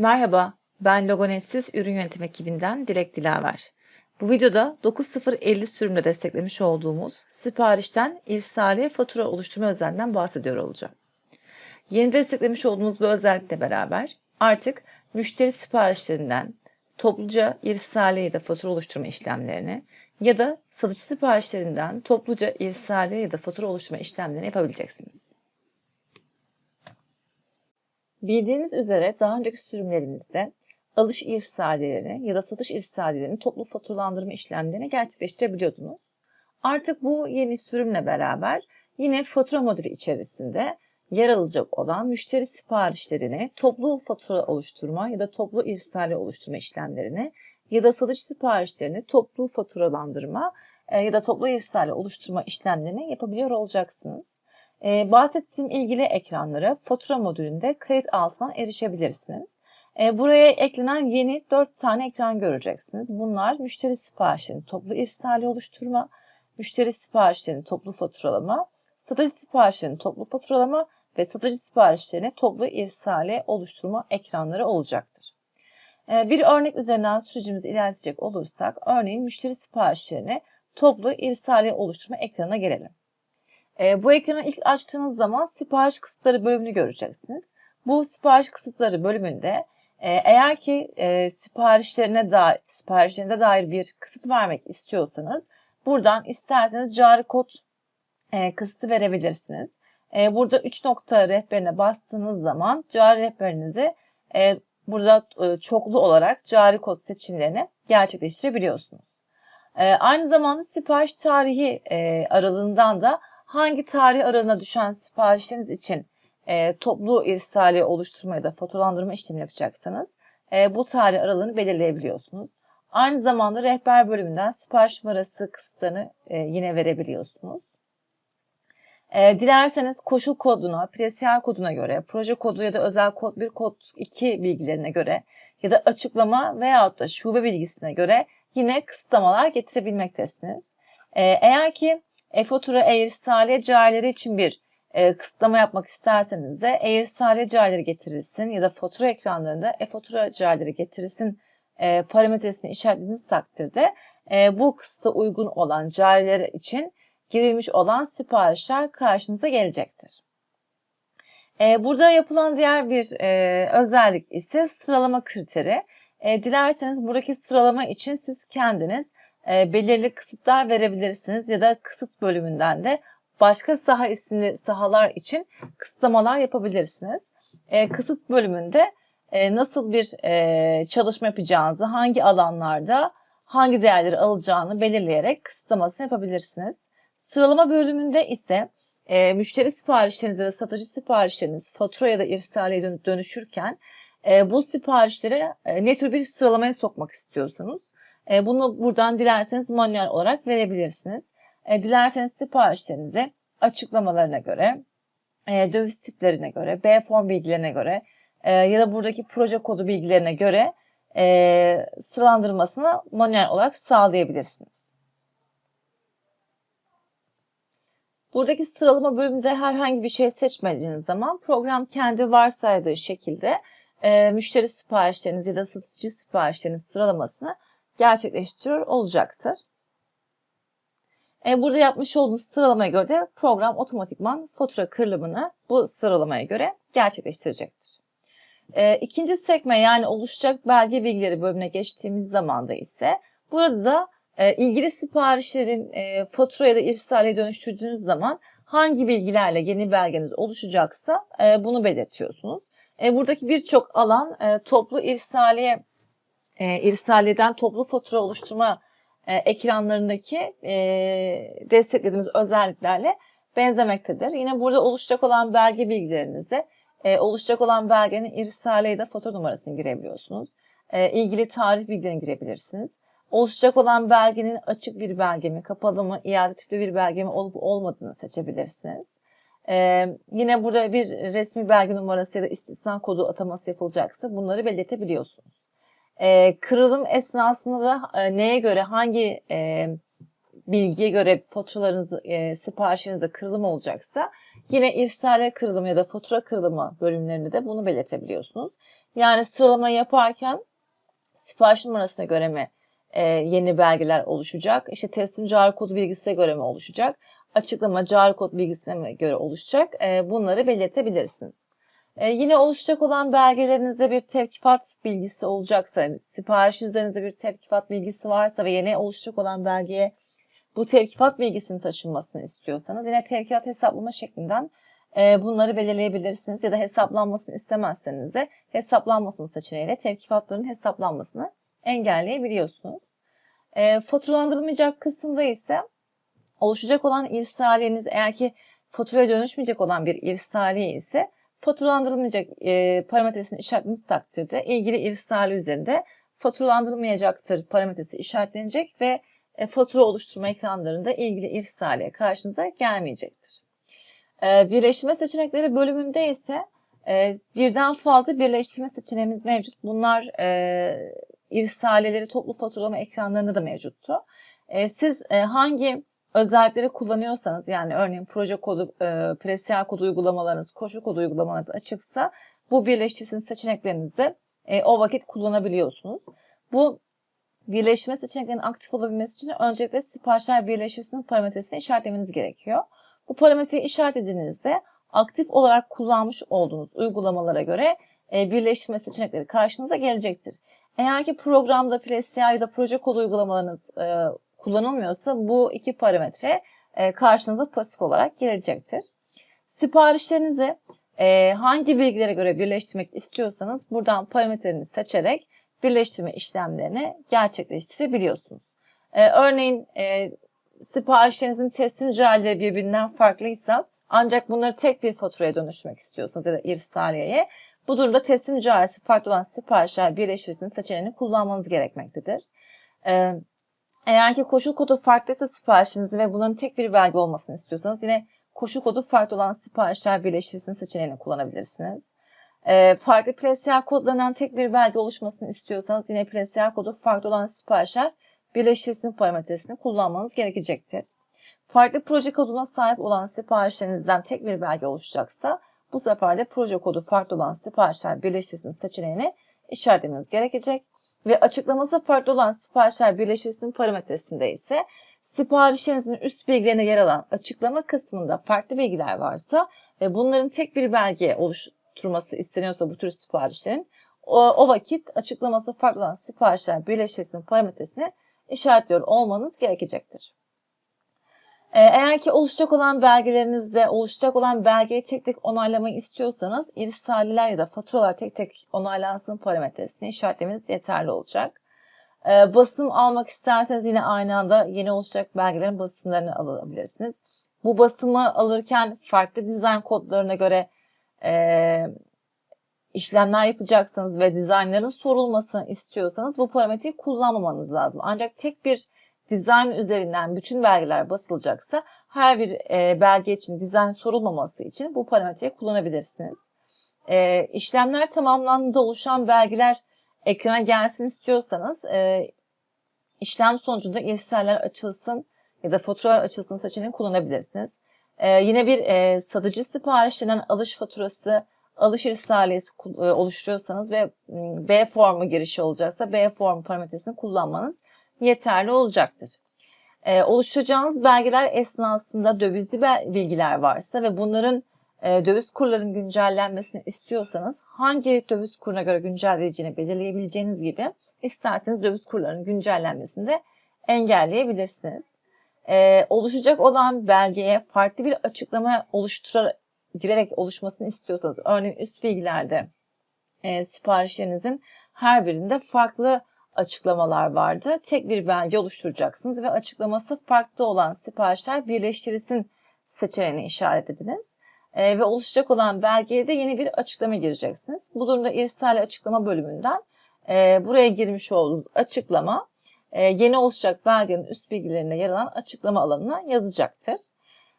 Merhaba, ben Logonetsiz Ürün Yönetim ekibinden Dilek Dilaver. Bu videoda 9050 sürümle desteklemiş olduğumuz siparişten irsaliye fatura oluşturma özelliğinden bahsediyor olacağım. Yeni desteklemiş olduğumuz bu özellikle beraber artık müşteri siparişlerinden topluca irsaliye ya da fatura oluşturma işlemlerini ya da satıcı siparişlerinden topluca irsaliye ya da fatura oluşturma işlemlerini yapabileceksiniz. Bildiğiniz üzere daha önceki sürümlerimizde alış irsaliyeleri ya da satış irsaliyelerini toplu faturalandırma işlemlerini gerçekleştirebiliyordunuz. Artık bu yeni sürümle beraber yine fatura modülü içerisinde yer alacak olan müşteri siparişlerini toplu fatura oluşturma ya da toplu irsaliye oluşturma işlemlerini ya da satış siparişlerini toplu faturalandırma e, ya da toplu irsaliye oluşturma işlemlerini yapabiliyor olacaksınız. Ee, bahsettiğim ilgili ekranlara fatura modülünde kayıt altından erişebilirsiniz. Ee, buraya eklenen yeni 4 tane ekran göreceksiniz. Bunlar müşteri siparişlerinin toplu irsali oluşturma, müşteri siparişlerinin toplu faturalama, satıcı siparişlerinin toplu faturalama ve satıcı siparişlerini toplu irsali oluşturma ekranları olacaktır. Ee, bir örnek üzerinden sürecimizi ilerletecek olursak, örneğin müşteri siparişlerini toplu irsali oluşturma ekranına gelelim. E, bu ekranı ilk açtığınız zaman sipariş kısıtları bölümünü göreceksiniz. Bu sipariş kısıtları bölümünde e, eğer ki e, siparişlerine dair, siparişlerinize dair bir kısıt vermek istiyorsanız buradan isterseniz cari kod e, kısıtı verebilirsiniz. E, burada 3 nokta rehberine bastığınız zaman cari rehberinizi e, burada e, çoklu olarak cari kod seçimlerini gerçekleştirebiliyorsunuz. E, aynı zamanda sipariş tarihi e, aralığından da hangi tarih aralığına düşen siparişleriniz için e, toplu irsali oluşturma ya da faturalandırma işlemi yapacaksanız e, bu tarih aralığını belirleyebiliyorsunuz. Aynı zamanda rehber bölümünden sipariş numarası kısıtlarını e, yine verebiliyorsunuz. E, dilerseniz koşul koduna, presiyel koduna göre, proje kodu ya da özel kod 1, kod 2 bilgilerine göre ya da açıklama veyahut da şube bilgisine göre yine kısıtlamalar getirebilmektesiniz. E, eğer ki e-fatura e-irsaliye carileri için bir e, kısıtlama yapmak isterseniz de e-irsaliye carileri getirilsin ya da fatura ekranlarında e-fatura carileri getirilsin e, parametresini işaretlediğiniz takdirde e, bu kısıta uygun olan cariler için girilmiş olan siparişler karşınıza gelecektir. E, burada yapılan diğer bir e, özellik ise sıralama kriteri. E, dilerseniz buradaki sıralama için siz kendiniz e, belirli kısıtlar verebilirsiniz ya da kısıt bölümünden de başka saha isimli sahalar için kısıtlamalar yapabilirsiniz. E, kısıt bölümünde e, nasıl bir e, çalışma yapacağınızı, hangi alanlarda hangi değerleri alacağını belirleyerek kısıtlamasını yapabilirsiniz. Sıralama bölümünde ise e, müşteri siparişleriniz ya da satıcı siparişleriniz fatura ya da irsaliye dönüşürken e, bu siparişlere e, ne tür bir sıralamaya sokmak istiyorsanız e, bunu buradan dilerseniz manuel olarak verebilirsiniz. E, dilerseniz siparişlerinizi açıklamalarına göre, e, döviz tiplerine göre, B form bilgilerine göre ya da buradaki proje kodu bilgilerine göre sıralandırmasını manuel olarak sağlayabilirsiniz. Buradaki sıralama bölümünde herhangi bir şey seçmediğiniz zaman program kendi varsaydığı şekilde müşteri siparişleriniz ya da satıcı siparişleriniz sıralamasını gerçekleştiriyor olacaktır. E, burada yapmış olduğunuz sıralamaya göre de program otomatikman fatura kırılımını bu sıralamaya göre gerçekleştirecektir. E, ikinci sekme yani oluşacak belge bilgileri bölümüne geçtiğimiz zaman da ise burada da e, ilgili siparişlerin fatura ya da irsaliye dönüştürdüğünüz zaman hangi bilgilerle yeni belgeniz oluşacaksa bunu belirtiyorsunuz. Buradaki birçok alan toplu irsaliye e, irsaliyeden toplu fatura oluşturma e, ekranlarındaki e, desteklediğimiz özelliklerle benzemektedir. Yine burada oluşacak olan belge bilgilerinizde e, oluşacak olan belgenin irsaliye da fatura numarasını girebiliyorsunuz. E, ilgili tarih bilgilerini girebilirsiniz. Oluşacak olan belgenin açık bir belge mi, kapalı mı, iade tipli bir belge mi olup olmadığını seçebilirsiniz. Ee, yine burada bir resmi belge numarası ya da istisna kodu ataması yapılacaksa bunları belirtebiliyorsunuz. E, kırılım esnasında da e, neye göre, hangi e, bilgiye göre faturalarınız, e, siparişinizde kırılım olacaksa yine irsale kırılımı ya da fatura kırılımı bölümlerinde de bunu belirtebiliyorsunuz. Yani sıralama yaparken sipariş numarasına göre mi e, yeni belgeler oluşacak? İşte teslim cari kodu bilgisine göre mi oluşacak? Açıklama cari kod bilgisine göre oluşacak? E, bunları belirtebilirsiniz. E, yine oluşacak olan belgelerinizde bir tevkifat bilgisi olacaksa, sipariş bir tevkifat bilgisi varsa ve yeni oluşacak olan belgeye bu tevkifat bilgisinin taşınmasını istiyorsanız yine tevkifat hesaplama şeklinden e, bunları belirleyebilirsiniz ya da hesaplanmasını istemezseniz de hesaplanmasını seçeneğiyle tevkifatların hesaplanmasını engelleyebiliyorsunuz. E, faturalandırılmayacak kısımda ise oluşacak olan irsaliyeniz eğer ki faturaya dönüşmeyecek olan bir irsaliye ise faturalandırılmayacak e, parametresini işaretlediğiniz takdirde ilgili irsali üzerinde faturalandırılmayacaktır parametresi işaretlenecek ve e, fatura oluşturma ekranlarında ilgili irsaliye karşınıza gelmeyecektir. E, birleştirme seçenekleri bölümünde ise e, birden fazla birleştirme seçeneğimiz mevcut. Bunlar e, irsaliyeleri toplu faturalama ekranlarında da mevcuttu. E, siz e, hangi özellikleri kullanıyorsanız yani örneğin proje kodu, e, presiyel kod uygulamalarınız, koşu kodu uygulamalarınız açıksa bu birleştirsin seçeneklerinizi e, o vakit kullanabiliyorsunuz. Bu birleştirme seçeneklerinin aktif olabilmesi için öncelikle siparişler birleştirisinin parametresini işaretlemeniz gerekiyor. Bu parametreyi işaretlediğinizde aktif olarak kullanmış olduğunuz uygulamalara göre e, birleştirme seçenekleri karşınıza gelecektir. Eğer ki programda PLSCR ya da proje kodu uygulamalarınız e, kullanılmıyorsa bu iki parametre e, karşınıza pasif olarak gelecektir. Siparişlerinizi e, hangi bilgilere göre birleştirmek istiyorsanız buradan parametreni seçerek birleştirme işlemlerini gerçekleştirebiliyorsunuz. E, örneğin siparişlerinizin teslim carileri birbirinden farklıysa ancak bunları tek bir faturaya dönüştürmek istiyorsanız ya da irsaliyeye bu durumda teslim carisi farklı olan siparişler birleştirisinin seçeneğini kullanmanız gerekmektedir. Eğer ki koşul kodu farklıysa siparişinizin ve bunların tek bir belge olmasını istiyorsanız yine koşul kodu farklı olan siparişler birleştirisinin seçeneğini kullanabilirsiniz. Ee, farklı PLSR kodlarından tek bir belge oluşmasını istiyorsanız yine PLSR kodu farklı olan siparişler birleştirisinin parametresini kullanmanız gerekecektir. Farklı proje koduna sahip olan siparişlerinizden tek bir belge oluşacaksa bu sefer de proje kodu farklı olan siparişler birleştirisinin seçeneğini işaretlemeniz gerekecek. Ve açıklaması farklı olan siparişler birleştirisinin parametresinde ise siparişlerinizin üst bilgilerine yer alan açıklama kısmında farklı bilgiler varsa ve bunların tek bir belge oluşturması isteniyorsa bu tür siparişlerin o, o vakit açıklaması farklı olan siparişler birleştirisinin parametresini işaretliyor olmanız gerekecektir. Ee, eğer ki oluşacak olan belgelerinizde oluşacak olan belgeyi tek tek onaylamayı istiyorsanız irsaliler ya da faturalar tek tek onaylansın parametresini işaretlemeniz yeterli olacak. Ee, basım almak isterseniz yine aynı anda yeni oluşacak belgelerin basımlarını alabilirsiniz. Bu basımı alırken farklı dizayn kodlarına göre e, işlemler yapacaksanız ve dizaynların sorulmasını istiyorsanız bu parametreyi kullanmamanız lazım. Ancak tek bir dizayn üzerinden bütün belgeler basılacaksa her bir e, belge için dizayn sorulmaması için bu parametreyi kullanabilirsiniz. E, işlemler tamamlandığında oluşan belgeler ekrana gelsin istiyorsanız e, işlem sonucunda irsaller açılsın ya da faturalar açılsın seçeneğini kullanabilirsiniz. E, yine bir e, satıcı siparişinden alış faturası, alış irsaliyesi e, oluşturuyorsanız ve B formu girişi olacaksa B formu parametresini kullanmanız yeterli olacaktır. E, oluşturacağınız belgeler esnasında dövizli bilgiler varsa ve bunların e, döviz kurlarının güncellenmesini istiyorsanız hangi döviz kuruna göre güncelleyeceğini belirleyebileceğiniz gibi isterseniz döviz kurlarının güncellenmesini de engelleyebilirsiniz. E, oluşacak olan belgeye farklı bir açıklama oluşturarak girerek oluşmasını istiyorsanız örneğin üst bilgilerde e, siparişlerinizin her birinde farklı açıklamalar vardı. Tek bir belge oluşturacaksınız ve açıklaması farklı olan siparişler birleştirilsin seçeneğini işaret ediniz. E, ve oluşacak olan belgeye de yeni bir açıklama gireceksiniz. Bu durumda irsali açıklama bölümünden e, buraya girmiş olduğunuz açıklama e, yeni oluşacak belgenin üst bilgilerine yer alan açıklama alanına yazacaktır.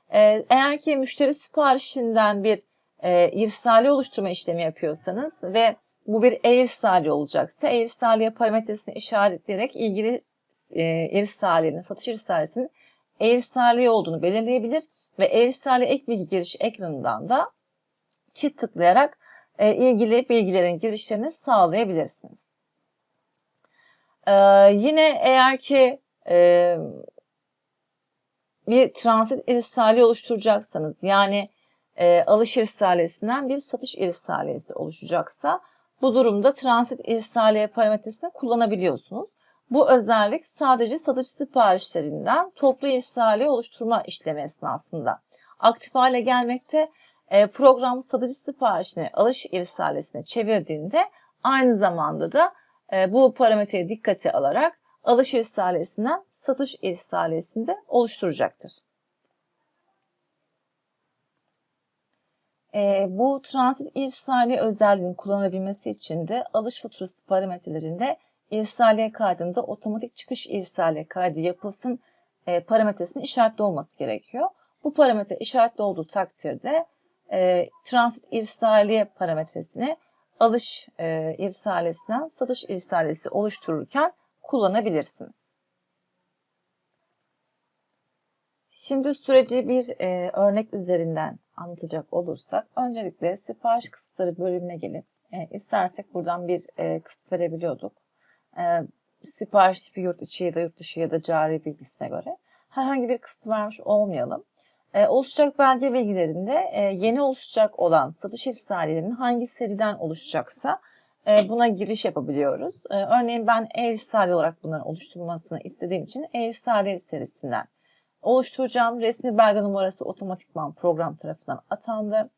E, eğer ki müşteri siparişinden bir e, irsali oluşturma işlemi yapıyorsanız ve bu bir e-irsali olacaksa e-irsaliye parametresini işaretleyerek ilgili e, satış irsalesinin e-irsaliye olduğunu belirleyebilir ve e-irsaliye ek bilgi giriş ekranından da çift tıklayarak e, ilgili bilgilerin girişlerini sağlayabilirsiniz. E, yine eğer ki e, bir transit irsali oluşturacaksanız yani alış irsalesinden bir satış irsalesi oluşacaksa bu durumda transit irsaliye parametresini kullanabiliyorsunuz. Bu özellik sadece satış siparişlerinden toplu irsaliye oluşturma işlemi esnasında aktif hale gelmekte. E, program satıcı siparişini alış irsalesine çevirdiğinde aynı zamanda da e, bu parametreyi dikkate alarak alış irsalesinden satış irsalesinde oluşturacaktır. E, bu transit irsali özelliğinin kullanabilmesi için de alış faturası parametrelerinde irsaliye kaydında otomatik çıkış irsaliye kaydı yapılsın e, parametresinin işaretli olması gerekiyor. Bu parametre işaretli olduğu takdirde e, transit irsaliye parametresini alış e, irsalesinden satış irsalesi oluştururken kullanabilirsiniz. Şimdi süreci bir e, örnek üzerinden anlatacak olursak, öncelikle sipariş kısıtları bölümüne gelip e, istersek buradan bir e, kısıt verebiliyorduk. E, sipariş tipi yurt içi ya da yurt dışı ya da cari bilgisine göre herhangi bir kısıt vermiş olmayalım. E, oluşacak belge bilgilerinde e, yeni oluşacak olan satış irsaliyelerinin hangi seriden oluşacaksa e, buna giriş yapabiliyoruz. E, örneğin ben e-irsali olarak bunların oluşturulmasını istediğim için e-irsali serisinden oluşturacağım. Resmi belge numarası otomatikman program tarafından atandı.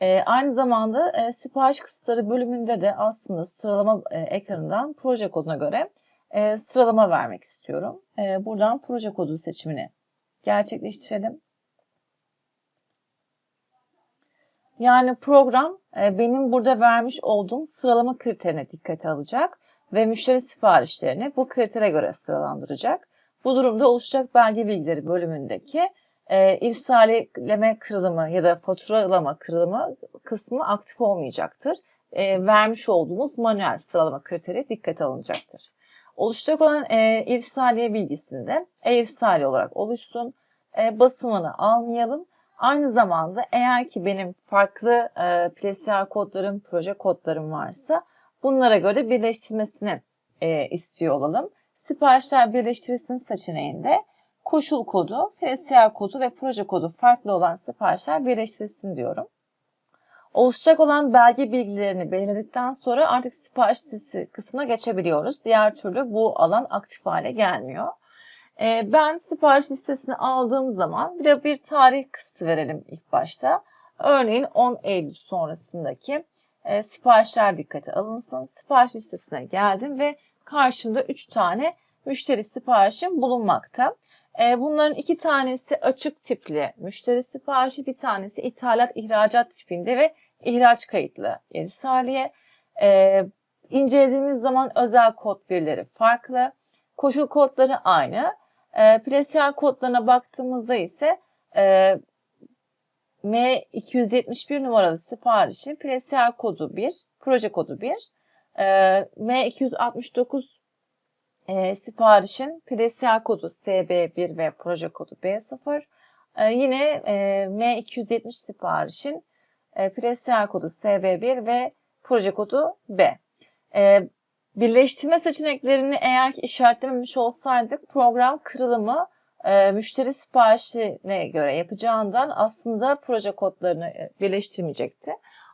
E, aynı zamanda e, sipariş kısıtları bölümünde de aslında sıralama e, ekranından proje koduna göre e, sıralama vermek istiyorum. E, buradan proje kodu seçimini gerçekleştirelim. Yani program e, benim burada vermiş olduğum sıralama kriterine dikkate alacak ve müşteri siparişlerini bu kritere göre sıralandıracak. Bu durumda oluşacak belge bilgileri bölümündeki e, irsaleleme kırılımı ya da faturalama kırılımı kısmı aktif olmayacaktır. E, vermiş olduğumuz manuel sıralama kriteri dikkate alınacaktır. Oluşacak olan e, irsaliye bilgisinde e-irsali olarak oluşsun. E, basımını almayalım Aynı zamanda eğer ki benim farklı e, PLSR kodlarım, proje kodlarım varsa bunlara göre birleştirmesini e, istiyor olalım. Siparişler birleştirilsin seçeneğinde koşul kodu, PLSR kodu ve proje kodu farklı olan siparişler birleştirilsin diyorum. Oluşacak olan belge bilgilerini belirledikten sonra artık sipariş listesi kısmına geçebiliyoruz. Diğer türlü bu alan aktif hale gelmiyor. Ee, ben sipariş listesini aldığım zaman bir de bir tarih kısmı verelim ilk başta. Örneğin 10 Eylül sonrasındaki e, siparişler dikkate alınsın. Sipariş listesine geldim ve karşımda 3 tane müşteri siparişim bulunmakta. E, bunların iki tanesi açık tipli müşteri siparişi, bir tanesi ithalat ihracat tipinde ve ihraç kayıtlı irsaliye. E, incelediğimiz zaman özel kod birleri farklı. Koşul kodları aynı. E, Presyer kodlarına baktığımızda ise e, M271 numaralı siparişin Presyer kodu 1, proje kodu 1. E, M269 e, siparişin Presyer kodu SB1 ve proje kodu B0. E, yine e, M270 siparişin e, Presyer kodu SB1 ve proje kodu B. E, Birleştirme seçeneklerini eğer ki işaretlememiş olsaydık program kırılımı e, müşteri siparişine göre yapacağından aslında proje kodlarını e, birleştirmeyecekti.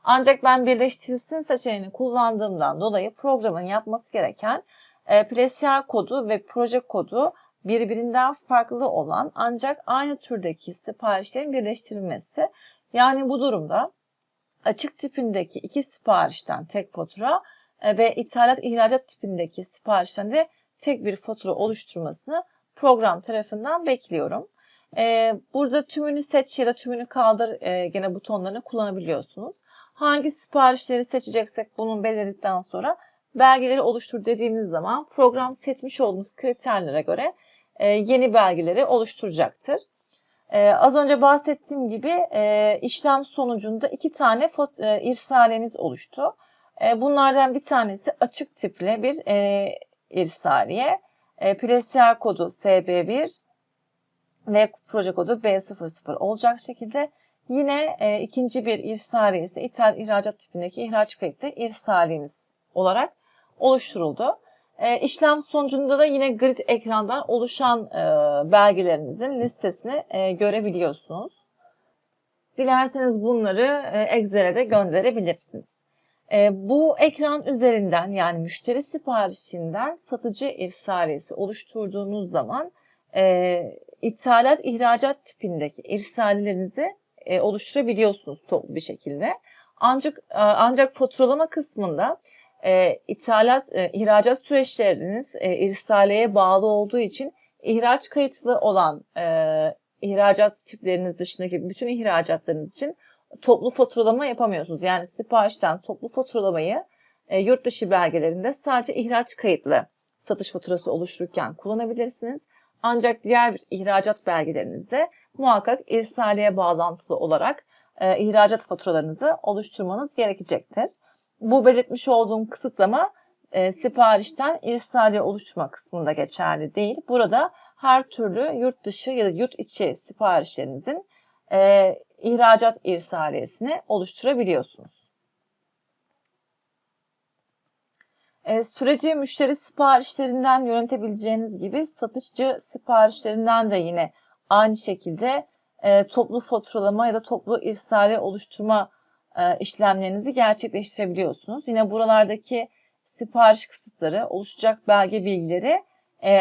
Ancak ben birleştirilsin seçeneğini kullandığımdan dolayı programın yapması gereken e, Plesier kodu ve proje kodu birbirinden farklı olan ancak aynı türdeki siparişlerin birleştirilmesi. Yani bu durumda açık tipindeki iki siparişten tek fatura e, ve ithalat ihracat tipindeki siparişten de tek bir fatura oluşturmasını program tarafından bekliyorum. E, burada tümünü seç ya da tümünü kaldır e, gene butonlarını kullanabiliyorsunuz. Hangi siparişleri seçeceksek bunun belirledikten sonra belgeleri oluştur dediğimiz zaman program seçmiş olduğumuz kriterlere göre yeni belgeleri oluşturacaktır. az önce bahsettiğim gibi işlem sonucunda iki tane irsalemiz oluştu. E, bunlardan bir tanesi açık tipli bir e, irsaliye. E, kodu SB1 ve proje kodu B00 olacak şekilde. Yine e, ikinci bir irsaliye ise ithal ihracat tipindeki ihraç kayıtlı irsaliyemiz olarak oluşturuldu. E, işlem sonucunda da yine grid ekrandan oluşan e, belgelerinizin listesini e, görebiliyorsunuz. Dilerseniz bunları e, Excel'e de gönderebilirsiniz. E, bu ekran üzerinden yani müşteri siparişinden satıcı irsaliyesi oluşturduğunuz zaman e, ithalat ihracat tipindeki irsalilerinizi e, oluşturabiliyorsunuz toplu bir şekilde. Ancak e, ancak faturalama kısmında e, ithalat, e, ihracat süreçleriniz e, irsaleye bağlı olduğu için ihraç kayıtlı olan e, ihracat tipleriniz dışındaki bütün ihracatlarınız için toplu faturalama yapamıyorsunuz. Yani siparişten toplu faturalamayı e, yurt dışı belgelerinde sadece ihraç kayıtlı satış faturası oluştururken kullanabilirsiniz. Ancak diğer bir ihracat belgelerinizde muhakkak irsaliye bağlantılı olarak e, ihracat faturalarınızı oluşturmanız gerekecektir. Bu belirtmiş olduğum kısıtlama e, siparişten irsaliye oluşturma kısmında geçerli değil. Burada her türlü yurt dışı ya da yurt içi siparişlerinizin e, ihracat irsaliyesini oluşturabiliyorsunuz. E, süreci müşteri siparişlerinden yönetebileceğiniz gibi satışçı siparişlerinden de yine aynı şekilde e, toplu faturalama ya da toplu irsaliye oluşturma e, işlemlerinizi gerçekleştirebiliyorsunuz. Yine buralardaki sipariş kısıtları, oluşacak belge bilgileri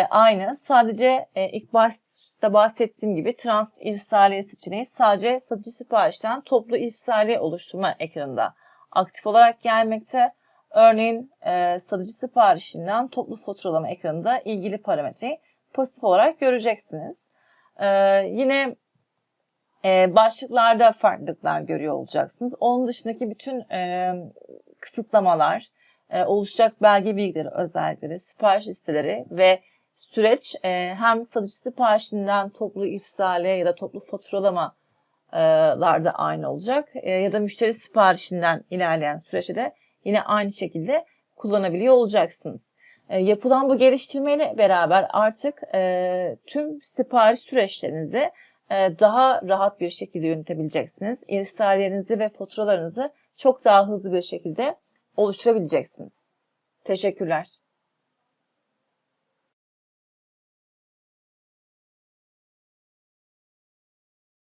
aynı. Sadece ilk başta bahsettiğim gibi trans irsaliye seçeneği sadece satıcı siparişten toplu irsaliye oluşturma ekranında aktif olarak gelmekte. Örneğin e, satıcı siparişinden toplu faturalama ekranında ilgili parametreyi pasif olarak göreceksiniz. E, yine e, başlıklarda farklılıklar görüyor olacaksınız. Onun dışındaki bütün e, kısıtlamalar, e, oluşacak belge bilgileri, özellikleri, sipariş listeleri ve süreç e, hem satıcı siparişinden toplu irsale ya da toplu faturalamalarda aynı olacak e, ya da müşteri siparişinden ilerleyen süreçte de yine aynı şekilde kullanabiliyor olacaksınız. E, yapılan bu geliştirmeyle beraber artık e, tüm sipariş süreçlerinizi e, daha rahat bir şekilde yönetebileceksiniz. İrsallerinizi ve faturalarınızı çok daha hızlı bir şekilde oluşturabileceksiniz. Teşekkürler.